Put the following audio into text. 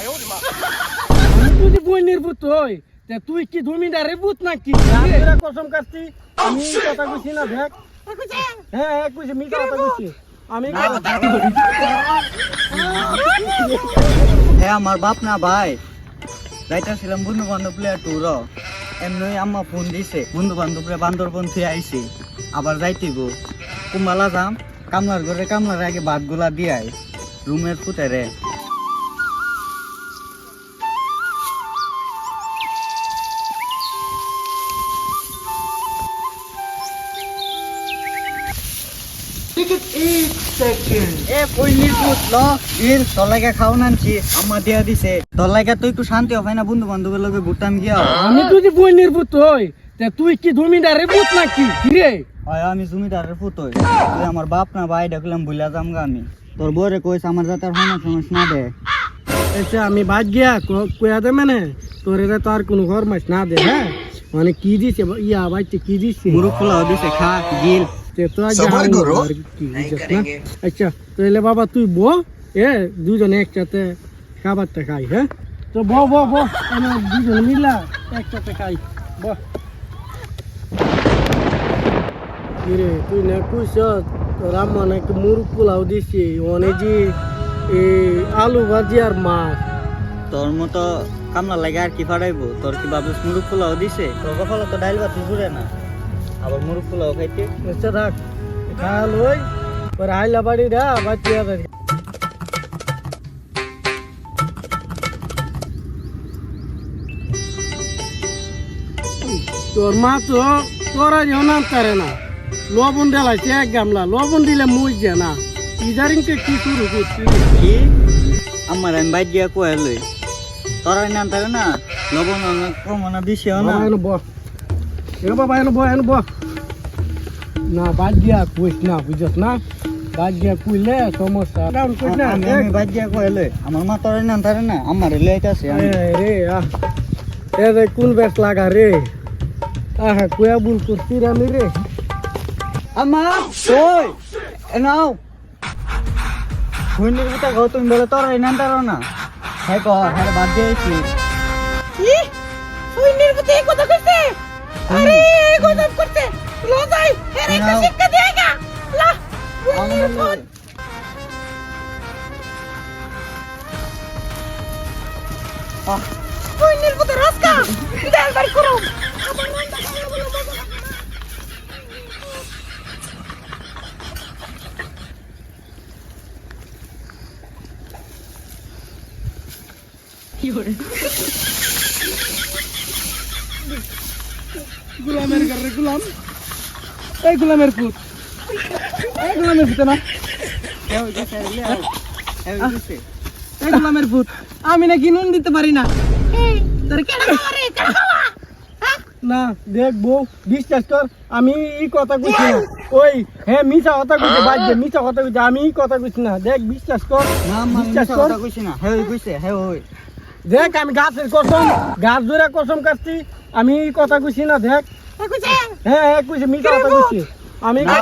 আমি যদি বই নির্ভূত হই তুই কি জমিদারের ভূত নাকি কসম কাটছি আমি কথা কইছি না দেখ হ্যাঁ হ্যাঁ কইছি মিথ্যা কথা কইছি আমি হে আমার বাপ না ভাই যাইতাছিলাম বন্ধু বান্ধব প্লেয়ার টুর এমনি আম্মা ফোন দিছে বন্ধু বান্ধবরে বান্দরবন থেকে আইছি আবার যাইতেইব কুম্বালা যাম কামলার ঘরে কামলার আগে ভাতগুলা দিয়াই রুমের খাও নানছি আম্মা দিয়া দিছে। তোর তুই একটু শান্তি হবে না বন্ধু বান্ধবের লগে ঘুরতাম গিয়া আমি যদি বই নির্ভূত হই। তে তুই কি জমিদারের নাকি? কিরে হয় আমি জমিদারের পুত হই। তুই আমার বাপ না ভাই দেখলাম ভুলা যাম গা আমি। তোর বউরে কইস আমার যাতে আর না দে। আমি বাদ গিয়া ক- কয়া দে মানে তোর এটা তো আর কোনো ঘর মাছ না দে হ্যাঁ? মানে কি দিছে ইয়া বাইতে কি দিছে? মুরুখ দিছে খা গিল। আচ্ছা তাহলে বাবা তুই বো এ দুজনে একসাথে খাবারটা খাই হ্যাঁ? তো ব ব ব আমরা দুজনে মিলা একসাথে খাই ব কিরে তুই না কইস তোর আম্মা নাকি মুরগ পোলাও দিছে অনেক যে আলু ভাজি আর মাছ। তোর মতো কামলা লাগে আর কি ফাড়াইবো? তোর কি ভাবছিস মুরুখ খোলাও দিছে? তোর কপালে তো ডাইল ভাত না। আবার মুরুখ খোলাও খাইতে? আচ্ছা থাক খাল ওই পরে হাইলা বাড়ি রা বাচ্চা বাড়ি তোর মা তো তোরা যেও নাম করে না। লবণ দিলাইছে এক গামলা লবণ দিলে মুজ যায় না। ইদারিংকে কি শুরু করছি কি? আমার আমি বাইক গিয়া কয়ে লই তোরা না তারে না লবণ অনেক কম না। বহ এ বাবা এনো বহ এনো বহ। না বাদ দিয়া কইস না বুঝছ না? বাদ দিয়া কইলে সমস্যা। কারণ কইস না আমি গিয়া কয়ে লই আমার মা তোরা না তারে না আমার লইতাছে এ রে আহ এ রে কোন বেশ লাগা রে? আহা কুয়া বুল করছি আমি রে। আমা ওই এনাও হুইন্ডির ভিতরে গো তুমি বলে তোরা না তারো না। হ্যাঁ কহ হ্যাঁ বাদ দিয়েছি। কি? প্রতি এই কথা কইছে? আরে এই গজব করছে লজাই এর একটা নাও। শিক্ষা দিয়েগা লা ফুইনির ফোন ফুইনির প্রতি রাস্তা দেল বার করো আমার মনটা ভালো বলে বলো গুলামের ঘর রে গুলাম। এই গুলামের পুত। এই গুলামের পুত না। এই গুলামের পুত। আমি নাকি নুন দিতে পারি না। তোর কেন হ্যাঁ? না দেখ বউ বিশ্বাস কর আমি এই কথা কইছি না। ওই হ্যাঁ মিছা কথা কইছে বাদ দে মিছা কথা কইছে আমি এই কথা কইছি না। দেখ বিশ্বাস কর না বিশ্বাস কথা কইছি না। হ্যাঁ কইছে হ্যাঁ ওই। দেখ আমি গাছের কসম গাছ ধরে কসম কাটছি আমি কথা কইছি না দেখ। হ্যাঁ হ্যাঁ কইছে মিছা কথা কইছি। আমি তো